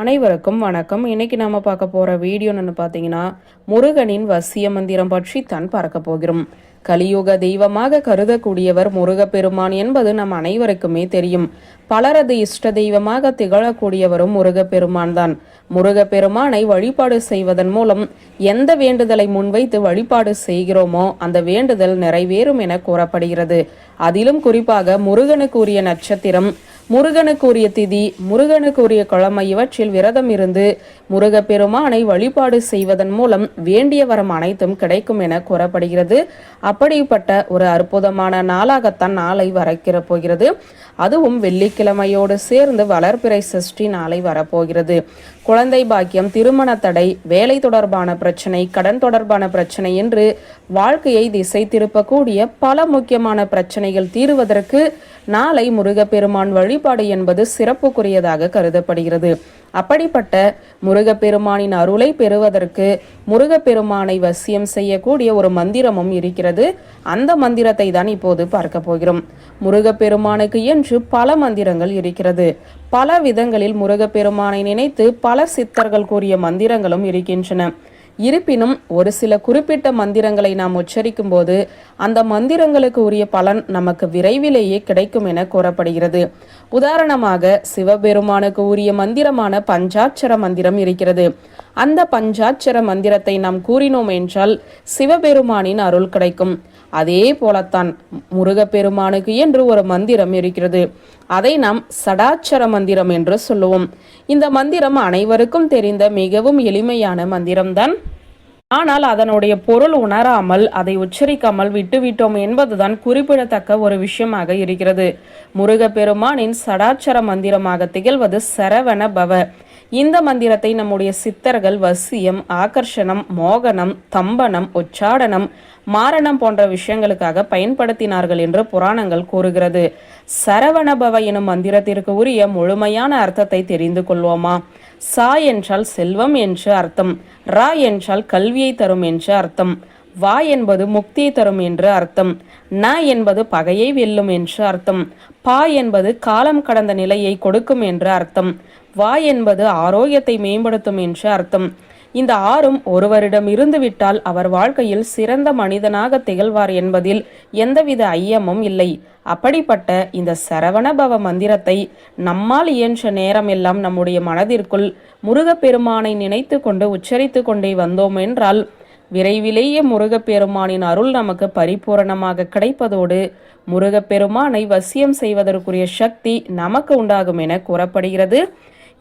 அனைவருக்கும் வணக்கம். இன்னைக்கு நாம பார்க்க போற வீடியோன்னு பார்த்தீங்கன்னா முருகனின் வசிய மந்திரம் பற்றி தான் பார்க்க போகிறோம். கலியுக தெய்வமாக கருதக்கூடியவர் முருகப்பெருமான் என்பது நம் அனைவருக்குமே தெரியும். பலரது இஷ்ட தெய்வமாக திகழக்கூடியவரும் முருகப்பெருமான் தான். முருகப்பெருமானை வழிபாடு செய்வதன் மூலம் எந்த வேண்டுதலை முன்வைத்து வழிபாடு செய்கிறோமோ அந்த வேண்டுதல் நிறைவேறும் என கூறப்படுகிறது. அதிலும் குறிப்பாக முருகனுக்குரிய நட்சத்திரம் முருகனுக்குரிய திதி முருகனுக்குரிய கிழமை இவற்றில் விரதம் இருந்து முருகப்பெருமானை வழிபாடு செய்வதன் மூலம் வேண்டிய வரம் அனைத்தும் கிடைக்கும் என கூறப்படுகிறது. அப்படிப்பட்ட ஒரு அற்புதமான நாளாகத்தான் நாளை வரக்கிற போகிறது. அதுவும் வெள்ளிக்கிழமையோடு சேர்ந்து வளர்பிறை சஷ்டி நாளை வரப்போகிறது. குழந்தை பாக்கியம் திருமண தடை வேலை தொடர்பான பிரச்சனை கடன் தொடர்பான பிரச்சனை என்று வாழ்க்கையை திசை திருப்பக்கூடிய பல முக்கியமான பிரச்சனைகள் தீருவதற்கு நாளை முருகப்பெருமான் வழிபாடு என்பது சிறப்புக்குரியதாக கருதப்படுகிறது. அப்படிப்பட்ட முருகப்பெருமானின் அருளை பெறுவதற்கு முருகப்பெருமானை வசியம் செய்யக்கூடிய ஒரு மந்திரமும் இருக்கிறது. அந்த மந்திரத்தை தான் இப்போது பார்க்க போகிறோம். முருகப்பெருமானுக்கு என்று பல மந்திரங்கள் இருக்கிறது. பல விதங்களில் முருகப்பெருமானை நினைத்து பல சித்தர்கள் கூறிய மந்திரங்களும் இருக்கின்றன. இருப்பினும் ஒரு சில குறிப்பிட்ட மந்திரங்களை நாம் உச்சரிக்கும் போது அந்த மந்திரங்களுக்கு உரிய பலன் நமக்கு விரைவிலேயே கிடைக்கும் என கூறப்படுகிறது. உதாரணமாக சிவபெருமானுக்கு உரிய மந்திரமான பஞ்சாட்சர மந்திரம் இருக்கிறது. அந்த பஞ்சாட்சர மந்திரத்தை நாம் கூறினோம் என்றால் சிவபெருமானின் அருள் கிடைக்கும். அதே போலத்தான் முருகப்பெருமானுக்கு என்று ஒரு மந்திரம் இருக்கிறது. அதை நாம் சடாட்சர மந்திரம் என்று சொல்லுவோம். இந்த மந்திரம் அனைவருக்கும் தெரிந்த மிகவும் எளிமையான மந்திரம்தான். ஆனால் அதனுடைய பொருள் உணராமல் அதை உச்சரிக்காமல் விட்டுவிட்டோம் என்பதுதான் குறிப்பிடத்தக்க ஒரு விஷயமாக இருக்கிறது. முருகப்பெருமானின் சடாச்சர மந்திரமாக திகழ்வது சரவண பவ. இந்த மந்திரத்தை நம்முடைய சித்தர்கள் வசியம் ஆகர்ஷணம் மோகனம் தம்பனம் உச்சாடனம் மாரணம் போன்ற விஷயங்களுக்காக பயன்படுத்தினார்கள் என்று புராணங்கள் கூறுகிறது. சரவணபவ எனும் மந்திரத்திற்கு உரிய முழுமையான அர்த்தத்தை தெரிந்து கொள்வோமா? சா என்றால் செல்வம் என்று அர்த்தம். ரா என்றால் கல்வியை தரும் என்று அர்த்தம். வா என்பது முக்தியை தரும் என்று அர்த்தம். ந என்பது பகையை வெல்லும் என்று அர்த்தம். பா என்பது காலம் கடந்த நிலையை கொடுக்கும் என்று அர்த்தம். வா என்பது ஆரோக்கியத்தை மேம்படுத்தும் என்று அர்த்தம். இந்த ஆறும் ஒருவரிடம் இருந்துவிட்டால் அவர் வாழ்க்கையில் சிறந்த மனிதனாக திகழ்வார் என்பதில் எந்தவித ஐயமும் இல்லை. அப்படிப்பட்ட இந்த சரவணபவ மந்திரத்தை நம்மால் இயன்ற நேரமெல்லாம் நம்முடைய மனதிற்குள் முருகப்பெருமானை நினைத்து கொண்டு உச்சரித்து கொண்டே வந்தோம் என்றால் விரைவிலேயே முருகப்பெருமானின் அருள் நமக்கு பரிபூரணமாக கிடைப்பதோடு முருகப்பெருமானை வசியம் செய்வதற்குரிய சக்தி நமக்கு உண்டாகும் என கூறப்படுகிறது.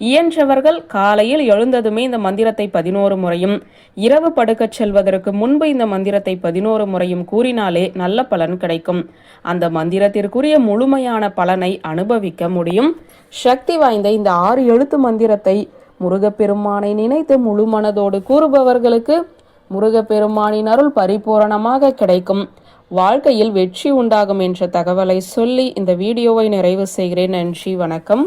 இயன்றவர்கள் காலையில் எழுந்ததுமே இந்த மந்திரத்தை பதினோரு முறையும் இரவு படுக்கச் செல்வதற்கு முன்பு இந்த மந்திரத்தை பதினோரு முறையும் கூறினாலே நல்ல பலன் கிடைக்கும். அந்த மந்திரத்திற்குரிய முழுமையான பலனை அனுபவிக்க முடியும். சக்தி வாய்ந்த இந்த ஆறு எழுத்து மந்திரத்தை முருகப்பெருமானை நினைத்து முழு மனதோடு கூறுபவர்களுக்கு முருகப்பெருமானின் அருள் பரிபூரணமாக கிடைக்கும். வாழ்க்கையில் வெற்றி உண்டாகும் என்ற தகவலை சொல்லி இந்த வீடியோவை நிறைவு செய்கிறேன். நன்றி வணக்கம்.